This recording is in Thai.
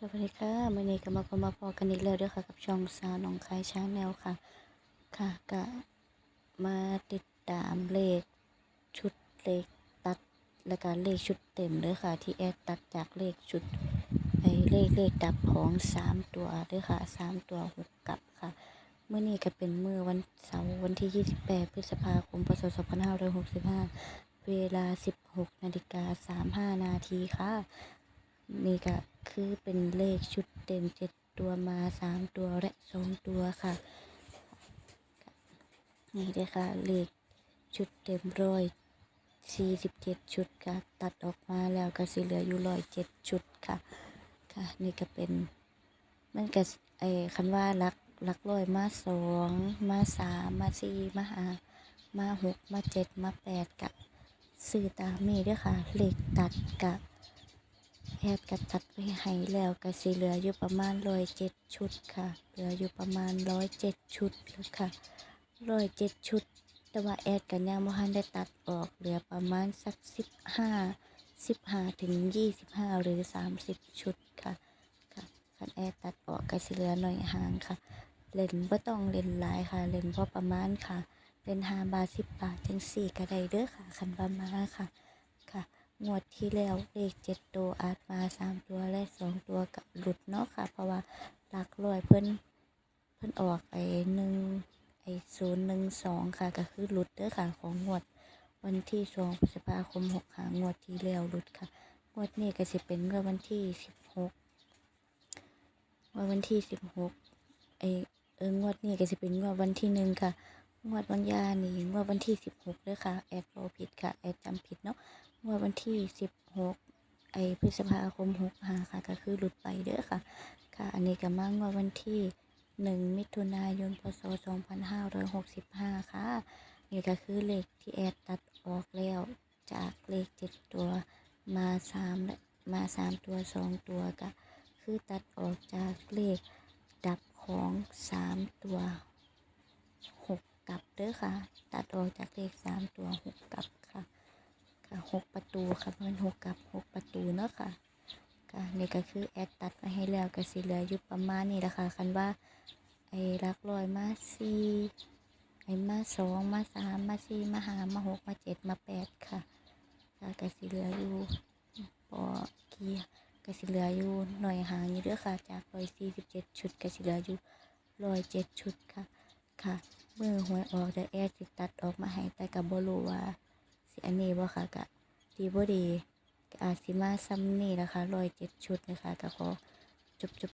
สวัสดีค่ะมื่อนี้ก็มาพบมาพอกันอีกแล้วด้วยค่ะ กับช่องสาวหนองคายช้างแนวค่ะ ค่ะก็มาติดตามเลขชุดเลขตัดและการเลขชุดเต็มเลยค่ะ ที่แอดตัดจากเลขชุดไอเลขเลขดับของสามตัวเด้วยค่ะสามตัวหกกลับค่ะเมื่อนี้ก็เป็นเมื่อวันเสาร์วันที่ 28 พฤษภาคมพศ2565 เวลา 16นาฬิกา35นาทีค่ะ นี่ก็คือเป็นเลขชุดเต็มเจ็ดตัวมาสามตัวและสองตัวค่ะ นี่เลยค่ะเลขชุดเต็มร้อยสี่สิบเจ็ดชุดค่ะตัดออกมาแล้วก็สิเหลืออยู่ร้อยเจ็ดชุดค่ะ ค่ะ นี่ก็เป็นมันก็ไอ้คันว่ารักรักร้อยมาสองมาสามมาสี่มาห้ามาหกมาเจ็ดมาแปดกะซื้อตามนี้ด้วยค่ะ เลขตัดกะ แอดก็ตัดไว้ให้แล้วก็สิเหลืออยู่ประมาณร้อยเจ็ดชุดค่ะ เหลืออยู่ประมาณร้อยเจ็ดชุดแล้วค่ะร้อยเจ็ดชุด แต่ว่าแอดกันยังบ่ทันได้ตัดออกเหลือประมาณสักสิบห้าสิบห้าถึงยี่สิบห้าหรือสามสิบชุดค่ะค่ะคันแอดตัดออกก็สิเหลือหน่อยห่างค่ะ เล่นบ่ต้องเล่นหลายค่ะ เล่นพอประมาณค่ะเลนห้าบาทสิบบาทจังสี่ก็ได้เด้อค่ะคันประมาณค่ะ งวดที่แล้วเลขเจ็ดตัวอาจมาสามตัวและสองตัวกับหลุดเนาะค่ะ เพราะว่าหลักร้อยเพิ่นเพิ่นออกไอ้หนึ่งไอ้ศูนย์หนึ่งสองค่ะ ก็คือหลุดเด้อค่ะของงวด วันที่สองพฤษภาคมหกค่ะงวดที่แล้วหลุดค่ะ งวดนี้ก็สิเป็นงวดวันที่สิบหกงวดวันที่สิบหกไอเอองวดนี้ก็สิเป็นงวดวันที่หนึ่งค่ะ งวดวันยานี่งวดวันที่สิบหกเด้อค่ะ แอดโอผิดค่ะ แอดจำผิดเนาะ วันที่ 16 ไอพฤษภาคม65ค่ะ ก็คือหลุดไปเด้อค่ะ ค่ะ อันนี้ก็มางว่าวันที่ 1 มิถุนายน พศ 2565 ค่ะ นี่ก็คือเลขที่แอดตัดออกแล้ว จากเลข 7 ตัวมา3และมา 3 ตัว 2 ตัวก็คือตัดออกจากเลขดับของ 3 ตัว 6กลับเด้อค่ะ ตัดออกจากเลข 3 ตัว 6กลับค่ะ หกประตูค่ะเพื่อนหกกับหกประตูเนาะค่ะค่ะนี่ก็คือแอดตัดมาให้แล้วก็สิเหลืออยู่ประมาณนี้แหละค่ะคันว่าไอ้รักลอยมาสี่ไอ้มาสองมาสามมาสี่มาห้ามาหกมาเจ็ดมาแปดค่ะค่ะก็สิเหลืออยู่ปอกี้ก็สิเหลืออยู่หน่อยห่างอยู่ด้วยค่ะ จากร้อยสี่สิบเจ็ดชุดก็สิเหลืออยู่ร้อยเจ็ดชุดค่ะ ค่ะเมื่อหวยออกเดี๋ยวแอดสิตัดออกมาให้แต่กับบรูว่าสิอันนี้บ่ค่ะกะ ดีบ่ดีอาจสิมาซ้ำนี่นะคะร้อยเจ็ดชุดนะคะก็ขอจบจบ